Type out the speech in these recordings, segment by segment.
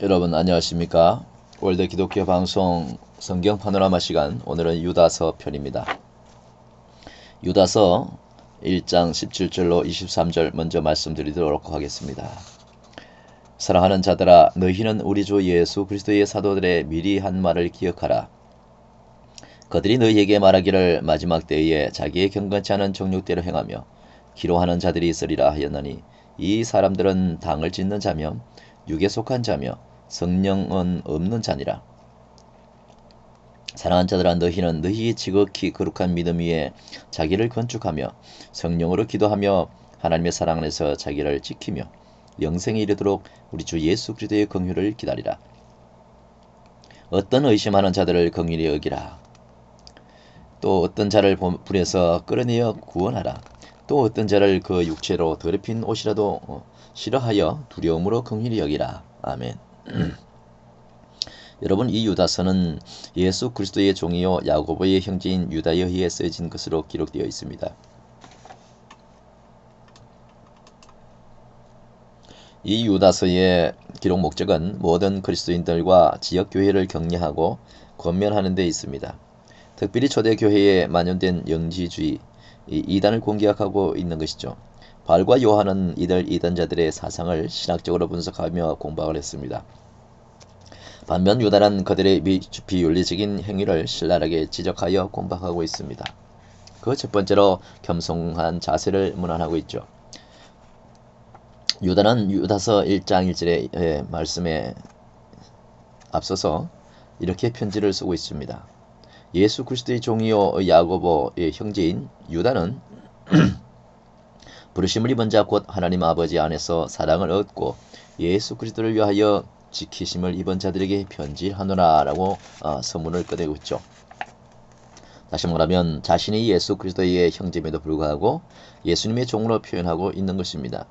여러분 안녕하십니까? 월드 기독교 방송 성경 파노라마 시간 오늘은 유다서 편입니다. 유다서 1장 17절로 23절 먼저 말씀드리도록 하겠습니다. 사랑하는 자들아 너희는 우리 주 예수 그리스도의 사도들의 미리 한 말을 기억하라. 그들이 너희에게 말하기를 마지막 때에 자기의 경건치 않은 정욕대로 행하며 기로하는 자들이 있으리라 하였나니 이 사람들은 당을 짓는 자며 육에 속한 자며 성령은 없는 자니라. 사랑하는 자들아 너희는 너희 지극히 거룩한 믿음 위에 자기를 건축하며 성령으로 기도하며 하나님의 사랑 안에서 자기를 지키며 영생에 이르도록 우리 주 예수 그리스도의 긍휼을 기다리라. 어떤 의심하는 자들을 긍휼히 여기라. 또 어떤 자를 불에서 끌어내어 구원하라. 또 어떤 자를 그 육체로 더럽힌 옷이라도 어, 싫어하여 두려움으로 긍휼히 여기라. 아멘. 여러분 이 유다서는 예수 그리스도의 종이요 야고보의 형제인 유다에 의해 쓰여진 것으로 기록되어 있습니다. 이 유다서의 기록 목적은 모든 그리스도인들과 지역 교회를 격려하고 권면하는 데 있습니다. 특별히 초대 교회에 만연된 영지주의 이단을 공격하고 있는 것이죠. 발과 요한은 이들 이단자들의 사상을 신학적으로 분석하며 공박을 했습니다. 반면 유다는 그들의 비윤리적인 행위를 신랄하게 지적하여 공박하고 있습니다. 그 첫 번째로 겸손한 자세를 문안하고 있죠. 유다는 유다서 1장 1절의 말씀에 앞서서 이렇게 편지를 쓰고 있습니다. 예수 그리스도의 종이요 야고보의 형제인 유다는 부르심을 입은 자 곧 하나님 아버지 안에서 사랑을 얻고 예수 그리스도를 위하여 지키심을 입은 자들에게 편지하노라라고 어, 서문을 꺼내고 있죠. 다시 말하면 자신이 예수 그리스도의 형제임에도 불구하고 예수님의 종으로 표현하고 있는 것입니다.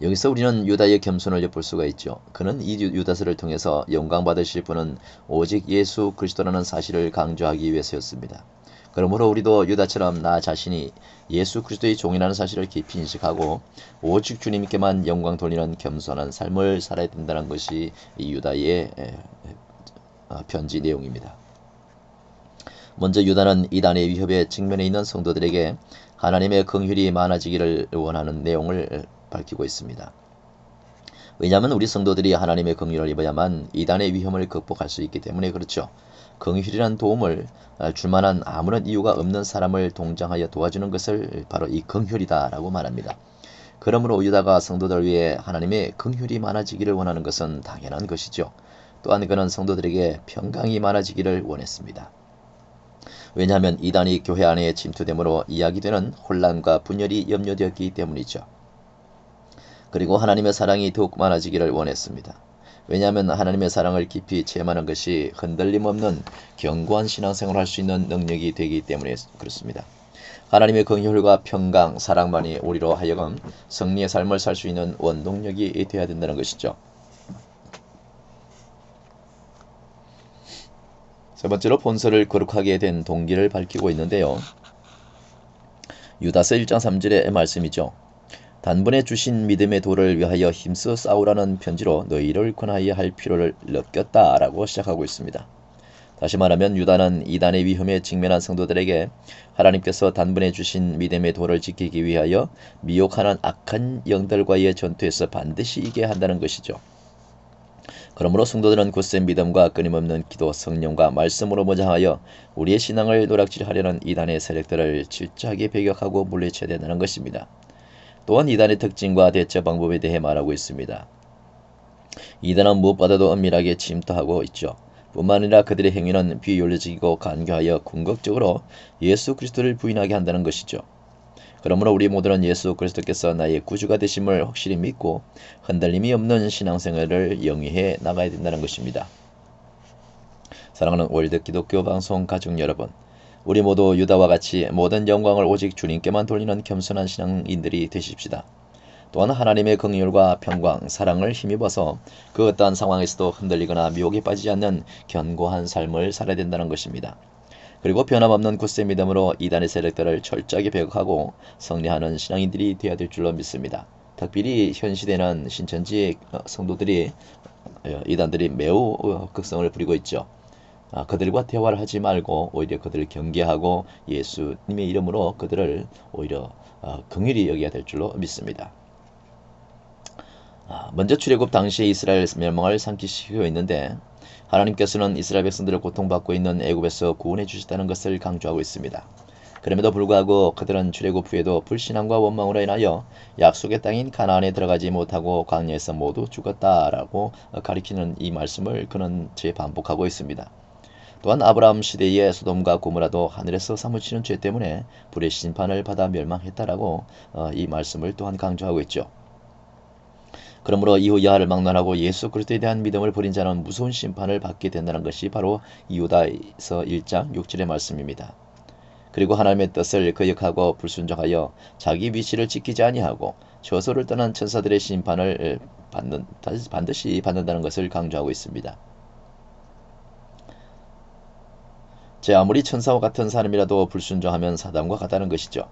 여기서 우리는 유다의 겸손을 엿볼 수가 있죠. 그는 이 유다서를 통해서 영광 받으실 분은 오직 예수 그리스도라는 사실을 강조하기 위해서였습니다. 그러므로 우리도 유다처럼 나 자신이 예수 그리스도의 종이라는 사실을 깊이 인식하고 오직 주님께만 영광 돌리는 겸손한 삶을 살아야 된다는 것이 이 유다의 어, 편지 내용입니다. 먼저 유다는 이단의 위협에 직면해 있는 성도들에게 하나님의 긍휼이 많아지기를 원하는 내용을 밝히고 있습니다. 왜냐하면 우리 성도들이 하나님의 긍휼을 입어야만 이단의 위험을 극복할 수 있기 때문에 그렇죠. 긍휼이란 도움을 줄 만한 아무런 이유가 없는 사람을 동정하여 도와주는 것을 바로 이 긍휼이다라고 말합니다. 그러므로 유다가 성도들 위해 하나님의 긍휼이 많아지기를 원하는 것은 당연한 것이죠. 또한 그는 성도들에게 평강이 많아지기를 원했습니다. 왜냐하면 이단이 교회 안에 침투됨으로 이야기되는 혼란과 분열이 염려되었기 때문이죠. 그리고 하나님의 사랑이 더욱 많아지기를 원했습니다. 왜냐하면 하나님의 사랑을 깊이 체험하는 것이 흔들림 없는 견고한 신앙생활을 할 수 있는 능력이 되기 때문에 그렇습니다. 하나님의 긍휼과 평강, 사랑만이 우리로 하여금 승리의 삶을 살 수 있는 원동력이 되어야 된다는 것이죠. 세 번째로 본서를 거룩하게 된 동기를 밝히고 있는데요. 유다서 1장 3절의 말씀이죠. 단번에 주신 믿음의 도를 위하여 힘써 싸우라는 편지로 너희를 권하여 할 필요를 느꼈다 라고 시작하고 있습니다. 다시 말하면 유다는 이단의 위험에 직면한 성도들에게 하나님께서 단번에 주신 믿음의 도를 지키기 위하여 미혹하는 악한 영들과의 전투에서 반드시 이겨야 한다는 것이죠. 그러므로 성도들은 굳센 믿음과 끊임없는 기도, 성령과 말씀으로 모자하여 우리의 신앙을 노락질하려는 이단의 세력들을 질주하게 배격하고 물리쳐야 된다는 것입니다. 또한 이단의 특징과 대처 방법에 대해 말하고 있습니다. 이단은 무엇보다도 엄밀하게 침투하고 있죠. 뿐만 아니라 그들의 행위는 비윤리적이고 간교하여 궁극적으로 예수 그리스도를 부인하게 한다는 것이죠. 그러므로 우리 모두는 예수 그리스도께서 나의 구주가 되심을 확실히 믿고 흔들림이 없는 신앙생활을 영위해 나가야 된다는 것입니다. 사랑하는 월드 기독교 방송 가족 여러분, 우리 모두 유다와 같이 모든 영광을 오직 주님께만 돌리는 겸손한 신앙인들이 되십시다. 또한 하나님의 긍휼과 평강, 사랑을 힘입어서 그 어떠한 상황에서도 흔들리거나 미혹에 빠지지 않는 견고한 삶을 살아야 된다는 것입니다. 그리고 변함없는 굳세 믿음으로 이단의 세력들을 철저하게 배격하고 승리하는 신앙인들이 되어야 될 줄로 믿습니다. 특별히 현 시대는 신천지 어, 성도들이 어, 이단들이 매우 어, 극성을 부리고 있죠. 아, 그들과 대화를 하지 말고 오히려 그들을 경계하고 예수님의 이름으로 그들을 오히려 어, 긍휼히 여겨야 될 줄로 믿습니다. 아, 먼저 출애굽 당시에 이스라엘 멸망을 상기시키고 있는데 하나님께서는 이스라엘 백성들을 고통받고 있는 애굽에서 구원해 주셨다는 것을 강조하고 있습니다. 그럼에도 불구하고 그들은 출애굽 후에도 불신앙과 원망으로 인하여 약속의 땅인 가나안에 들어가지 못하고 광야에서 모두 죽었다라고 가리키는 이 말씀을 그는 재반복하고 있습니다. 또한 아브라함 시대의 소돔과 고무라도 하늘에서 사무치는 죄 때문에 불의 심판을 받아 멸망했다라고 어, 이 말씀을 또한 강조하고 있죠. 그러므로 이후 야를 막론하고 예수 그리스도에 대한 믿음을 버린 자는 무서운 심판을 받게 된다는 것이 바로 이유다에서 1장 6절의 말씀입니다. 그리고 하나님의 뜻을 거역하고 불순종하여 자기 위치를 지키지 아니하고 저소를 떠난 천사들의 심판을 받는, 반드시 받는다는 것을 강조하고 있습니다. 제 아무리 천사와 같은 사람이라도 불순종하면 사단과 같다는 것이죠.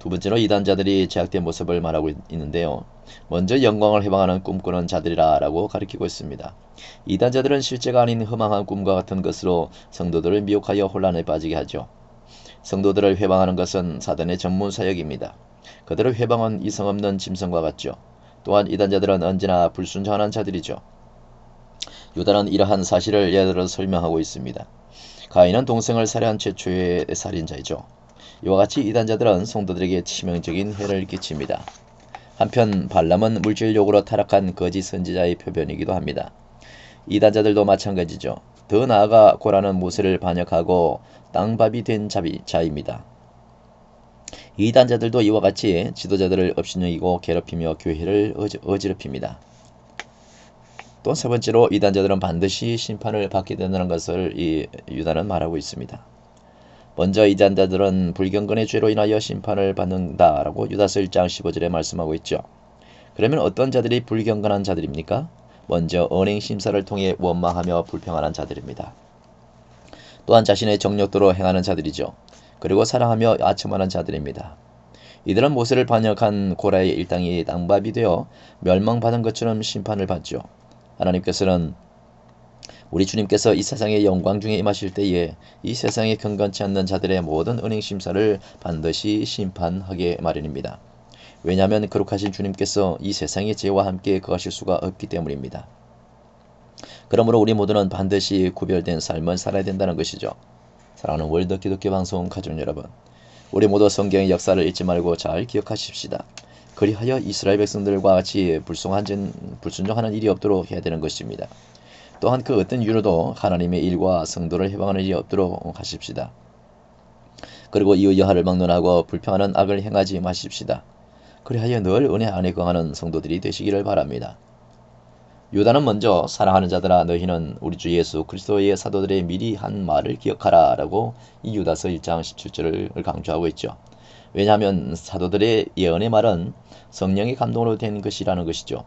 두 번째로 이단자들이 제약된 모습을 말하고 있는데요. 먼저 영광을 해방하는 꿈꾸는 자들이라 라고 가리키고 있습니다. 이단자들은 실제가 아닌 허망한 꿈과 같은 것으로 성도들을 미혹하여 혼란에 빠지게 하죠. 성도들을 회방하는 것은 사단의 전문 사역입니다. 그들을 회방은 이성 없는 짐승과 같죠. 또한 이단자들은 언제나 불순종하는 자들이죠. 유다는 이러한 사실을 예를 들어 설명하고 있습니다. 가인은 동생을 살해한 최초의 살인자이죠. 이와 같이 이단자들은 성도들에게 치명적인 해를 끼칩니다. 한편 발람은 물질욕으로 타락한 거짓 선지자의 표변이기도 합니다. 이단자들도 마찬가지죠. 더 나아가 고라는 모세를 반역하고 땅밥이 된 자입니다. 이단자들도 이와 같이 지도자들을 업신여기고 괴롭히며 교회를 어지럽힙니다. 또 세 번째로 이단자들은 반드시 심판을 받게 된다는 것을 이 유다는 말하고 있습니다. 먼저 이단자들은 불경건의 죄로 인하여 심판을 받는다라고 유다서 1장 15절에 말씀하고 있죠. 그러면 어떤 자들이 불경건한 자들입니까? 먼저 언행 심사를 통해 원망하며 불평하는 자들입니다. 또한 자신의 정력도로 행하는 자들이죠. 그리고 사랑하며 아첨하는 자들입니다. 이들은 모세를 반역한 고라의 일당이 땅밥이 되어 멸망받은 것처럼 심판을 받죠. 하나님께서는 우리 주님께서 이 세상의 영광 중에 임하실 때에 이 세상에 경건치 않는 자들의 모든 은행 심사를 반드시 심판하게 마련입니다. 왜냐하면 거룩하신 주님께서 이 세상의 죄와 함께 거하실 수가 없기 때문입니다. 그러므로 우리 모두는 반드시 구별된 삶을 살아야 된다는 것이죠. 사랑하는 월드 기독교 방송 가족 여러분, 우리 모두 성경의 역사를 잊지 말고 잘 기억하십시다. 그리하여 이스라엘 백성들과 같이 불순한, 불순종하는 일이 없도록 해야 되는 것입니다. 또한 그 어떤 이유로도 하나님의 일과 성도를 해방하는 일이 없도록 하십시다. 그리고 이웃 여하를 막론하고 불평하는 악을 행하지 마십시다. 그리하여 늘 은혜 안에 거하는 성도들이 되시기를 바랍니다. 유다는 먼저 사랑하는 자들아 너희는 우리 주 예수 그리스도의 사도들의 미리 한 말을 기억하라 라고 이 유다서 1장 17절을 강조하고 있죠. 왜냐하면 사도들의 예언의 말은 성령의 감동으로 된 것이라는 것이죠.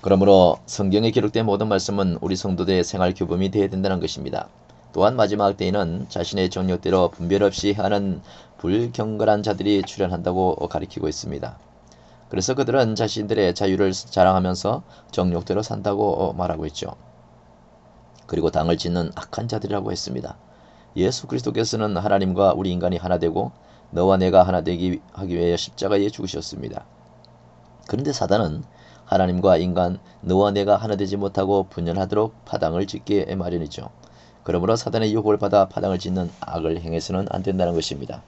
그러므로 성경에 기록된 모든 말씀은 우리 성도들의 생활 규범이 되어야 된다는 것입니다. 또한 마지막 때에는 자신의 정력대로 분별 없이 하는 불경건한 자들이 출현한다고 가리키고 있습니다. 그래서 그들은 자신들의 자유를 자랑하면서 정욕대로 산다고 말하고 있죠. 그리고 당을 짓는 악한 자들이라고 했습니다. 예수 그리스도께서는 하나님과 우리 인간이 하나 되고 너와 내가 하나 되기 하기 위해 십자가에 죽으셨습니다. 그런데 사단은 하나님과 인간 너와 내가 하나 되지 못하고 분열하도록 파당을 짓게 마련이죠. 그러므로 사단의 유혹을 받아 파당을 짓는 악을 행해서는 안 된다는 것입니다.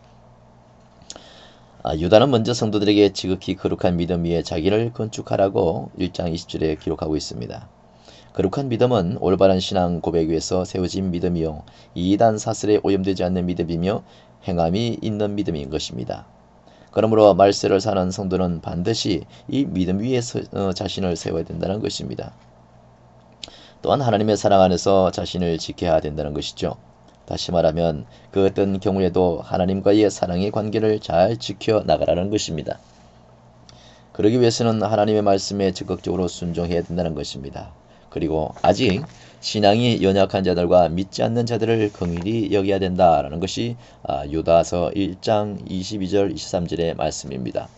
아, 유다는 먼저 성도들에게 지극히 거룩한 믿음 위에 자기를 건축하라고 1장 20절에 기록하고 있습니다. 거룩한 믿음은 올바른 신앙 고백 위에서 세워진 믿음이요 이단 사슬에 오염되지 않는 믿음이며 행함이 있는 믿음인 것입니다. 그러므로 말세를 사는 성도는 반드시 이 믿음 위에 어, 자신을 세워야 된다는 것입니다. 또한 하나님의 사랑 안에서 자신을 지켜야 된다는 것이죠. 다시 말하면 그 어떤 경우에도 하나님과의 사랑의 관계를 잘 지켜 나가라는 것입니다. 그러기 위해서는 하나님의 말씀에 적극적으로 순종해야 된다는 것입니다. 그리고 아직 신앙이 연약한 자들과 믿지 않는 자들을 긍일히 여겨야 된다라는 것이 아, 유다서 1장 22절 23절의 말씀입니다.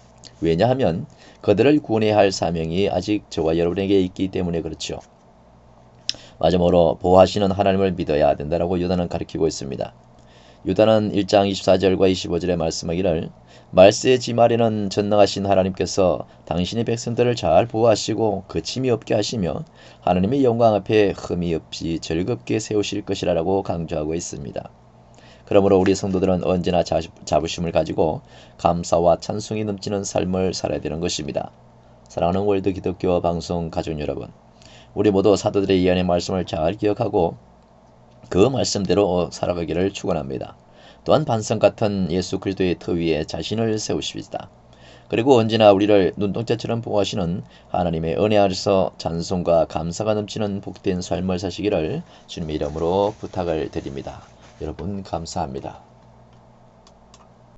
왜냐하면 그들을 구원해야 할 사명이 아직 저와 여러분에게 있기 때문에 그렇죠. 마지막으로 보호하시는 하나님을 믿어야 된다라고 유다는 가르치고 있습니다. 유다는 1장 24절과 25절에 말씀하기를 말세의 지말에는 전능하신 하나님께서 당신의 백성들을 잘 보호하시고 거침이 없게 하시며 하나님의 영광 앞에 흠이 없이 즐겁게 세우실 것이라고 강조하고 있습니다. 그러므로 우리 성도들은 언제나 자부심을 가지고 감사와 찬송이 넘치는 삶을 살아야 되는 것입니다. 사랑하는 월드 기독교 방송 가족 여러분, 우리 모두 사도들의 예언의 말씀을 잘 기억하고 그 말씀대로 살아가기를 축원합니다. 또한 반성 같은 예수 그리스도의 터 위에 자신을 세우십시다. 그리고 언제나 우리를 눈동자처럼 보호하시는 하나님의 은혜 아래서 찬송과 감사가 넘치는 복된 삶을 사시기를 주님의 이름으로 부탁을 드립니다. 여러분 감사합니다.